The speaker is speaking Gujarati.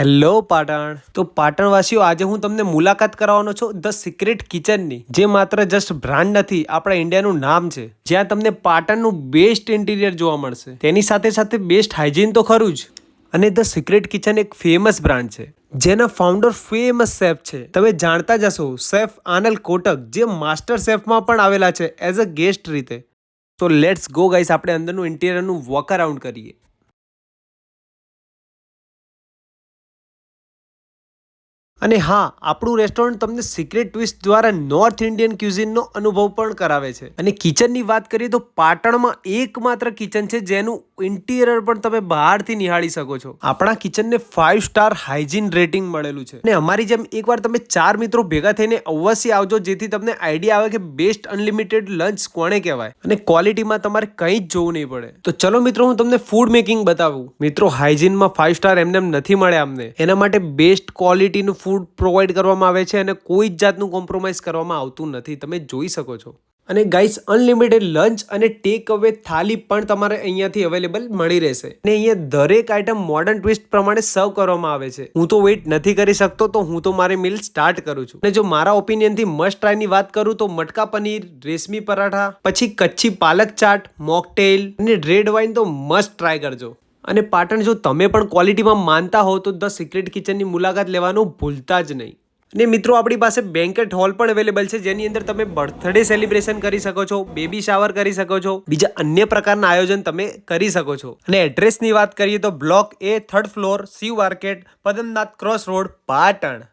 હેલો પાટણ. તો પાટણવાસીઓ, આજે હું તમને મુલાકાત કરાવવાનો છું ધ સિક્રેટ કિચનની, જે માત્ર જસ્ટ બ્રાન્ડ નથી, આપણા ઇન્ડિયાનું નામ છે. જ્યાં તમને પાટણનું બેસ્ટ ઇન્ટિરિયર જોવા મળશે. તેની સાથે સાથે બેસ્ટ હાઇજીન તો ખરું જ. અને ધ સિક્રેટ કિચન એક ફેમસ બ્રાન્ડ છે. જેના ફાઉન્ડર ફેમસ શેફ છે. તમે જાણતા જ હશો શેફ આનલ કોટક, જે માસ્ટર શેફમાં પણ આવેલા છે એઝ અ ગેસ્ટ રીતે. તો લેટ્સ ગો ગાઈસ આપણે અંદરનું ઇન્ટિરિયરનું વોક અરાઉન્ડ કરીએ. અને હા, આપણું રેસ્ટોરન્ટ તમને સિક્રેટ ટ્વિસ્ટ દ્વારા નોર્થ ઇન્ડિયન ક્યુઝિનનો અનુભવ પણ કરાવે છે. અને કિચનની વાત કરીએ તો પાટણમાં એકમાત્ર કિચન છે જેનું ઇન્ટિરિયર પણ તમે બહારથી નિહાળી શકો છો. આપણા કિચનને ફાઇવ સ્ટાર હાઇજીન રેટિંગ મળેલું છે. અને અમારી જેમ એકવાર તમે ચાર મિત્રો ભેગા થઈને અવશ્ય આવજો, જેથી તમને આઈડિયા આવે કે બેસ્ટ અનલિમિટેડ લંચ કોણે કહેવાય. અને ક્વોલિટીમાં તમારે કંઈ જ જોવું નહીં પડે. તો ચલો મિત્રો, હું તમને ફૂડ મેકિંગ બતાવું. મિત્રો હાઇજીનમાં ફાઇવ સ્ટાર એમને એમ નથી મળે અમને. એના માટે બેસ્ટ ક્વોલિટીનું ફૂડ પ્રોવાઈડ કરવામાં આવે છે અને કોઈ જ જાતનું કોમ્પ્રોમાઇઝ કરવામાં આવતું નથી. તમે જોઈ શકો છો. અને ગાઈસ અનલિમિટેડ લંચ અને ટેક અવે થાલી પણ તમારે અહીંયાથી અવેલેબલ મળી રહેશે. અને અહીંયા દરેક આઈટમ મોડર્ન ટ્વિસ્ટ પ્રમાણે સર્વ કરવામાં આવે છે. હું તો વેઇટ નથી કરી શકતો તો હું તો મારી મિલ સ્ટાર્ટ કરું છું. અને જો મારા ઓપિનિયનથી મસ્ટ ટ્રાયની વાત કરું તો મટકા પનીર, રેશમી પરાઠા, પછી કચ્છી પાલક ચાટ મોકટેલ અને રેડ વાઇન તો મસ્ટ ટ્રાય કરજો. અને પાટણ જો તમે પણ ક્વોલિટીમાં માનતા હો તો ધ સિક્રેટ કિચનની મુલાકાત લેવાનું ભૂલતા જ નહીં. અને મિત્રો, આપણી પાસે બેન્કેટ હોલ પણ અવેલેબલ છે, જેની અંદર તમે બર્થડે સેલિબ્રેશન કરી શકો છો બેબી શાવર કરી શકો છો, બીજા અન્ય પ્રકારના આયોજન તમે કરી શકો છો. અને એડ્રેસની વાત કરીએ તો block A third floor Shiv market Padmanath cross road Patan.